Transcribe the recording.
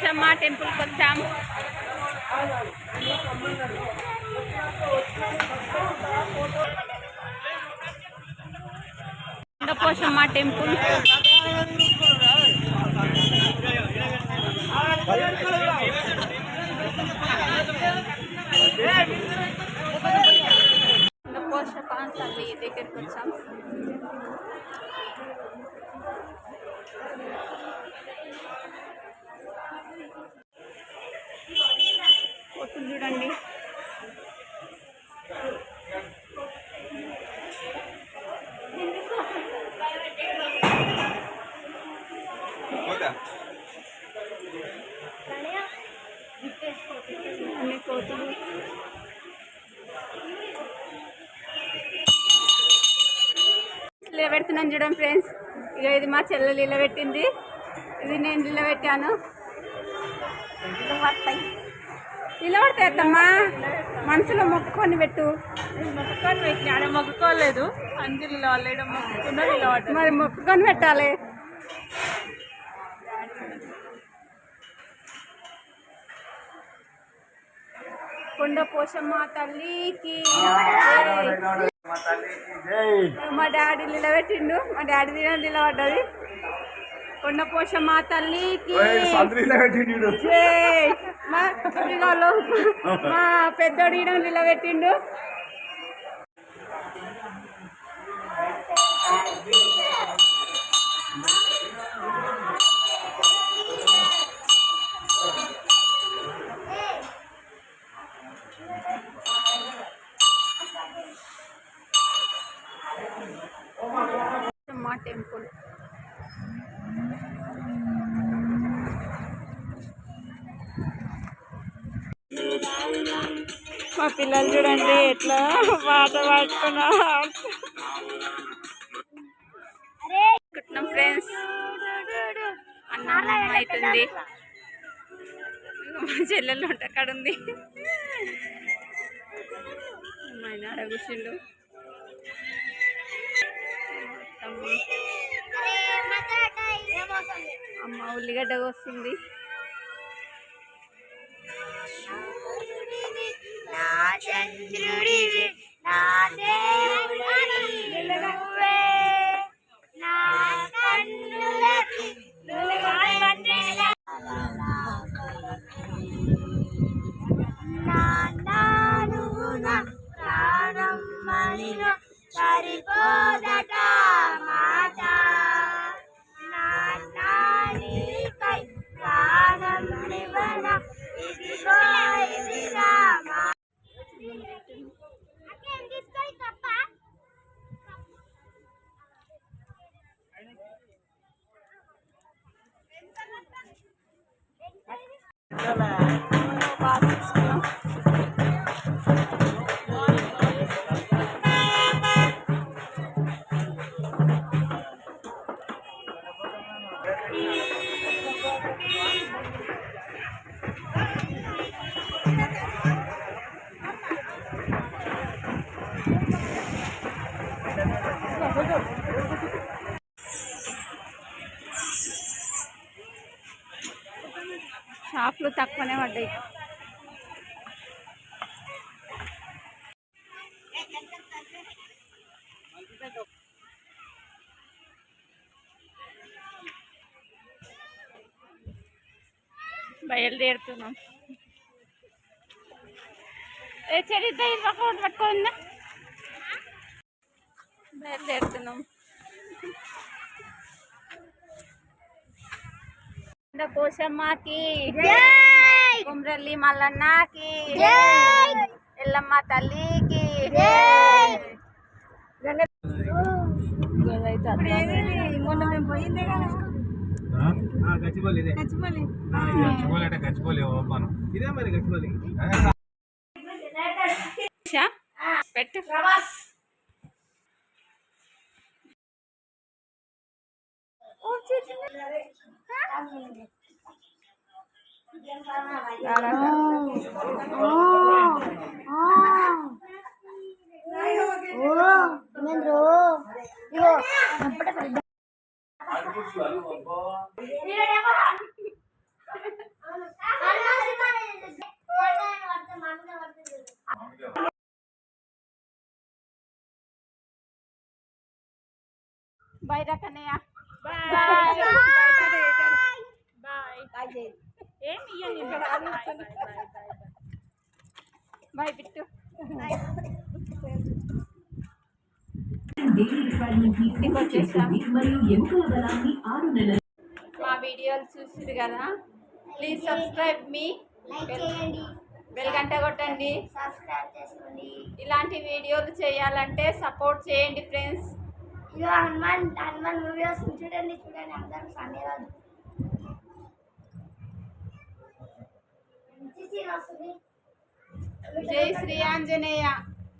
పోషమ్మ టెంపుల్కి వచ్చాం కొండ పోషమ్మ టెంపుల్ కొండ పోషమ్మ తల్లి దగ్గరికి అన్ని కోతులు. నిలబెడుతున్నాను చూడండి ఫ్రెండ్స్. ఇక ఇది మా చెల్లెలు నిలబెట్టింది. ఇది నేను నిలబెట్టాను. నిలబడతాయమ్మా మనసులో మొక్కుకొని పెట్టు. మొక్కుకొని పెట్టిన ఆడ మొక్కుకోలేదు. వాళ్ళు నిలబడ్డా మరి మొక్కుకొని పెట్టాలి. కొండ పోషమ్మ తల్లికి. మా డాడీ నిలబెట్టిండు మా డాడీ తిన నిలబడ్డది కొండ పోషమ్మ తల్లికి. మా పెద్దోడు నిలబెట్టిండు మా టెంపుల్. మా పిల్లలు చూడండి ఎట్లా పాట పాడుతున్నా ఫ్రెండ్స్ అన్నం అవుతుంది మా చెల్లెలు అక్కడ ఉంది. మా ఆయన కూర్చుండు. అమ్మ ఉల్లిగడ్డ వస్తుంది సరిపోదట షాప్లు తక్కువనే పడ్డాయి. బయలుదేరుతున్నాం. ఏ చరిత్ర పక్కన పట్టుకోండి బయలుదేరుతున్నాం. కోసమ్మకి. కుమ్రల్లి మల్లన్నకి. ఎల్లమ్మ తల్లికి. మొన్న మేము పోయిందే కదా అంటే ఇదే మరి? పెట్టు బయట కన్నయ్య బాయ్ బిట్టు మా వీడియోలు చూసిరు కదా? ప్లీజ్ సబ్స్క్రైబ్ మీ లైక్ చేయండి. బెల్ గంట కొట్టండి. ఇలాంటి వీడియోలు చేయాలంటే సపోర్ట్ చేయండి ఫ్రెండ్స్ హనుమాన్ హనుమాన్ మూవీ వస్తుంది. చూడండి చూడండి అందరూ సండే రోజు మంచి సీన్ వస్తుంది. జై శ్రీ ఆంజనేయ.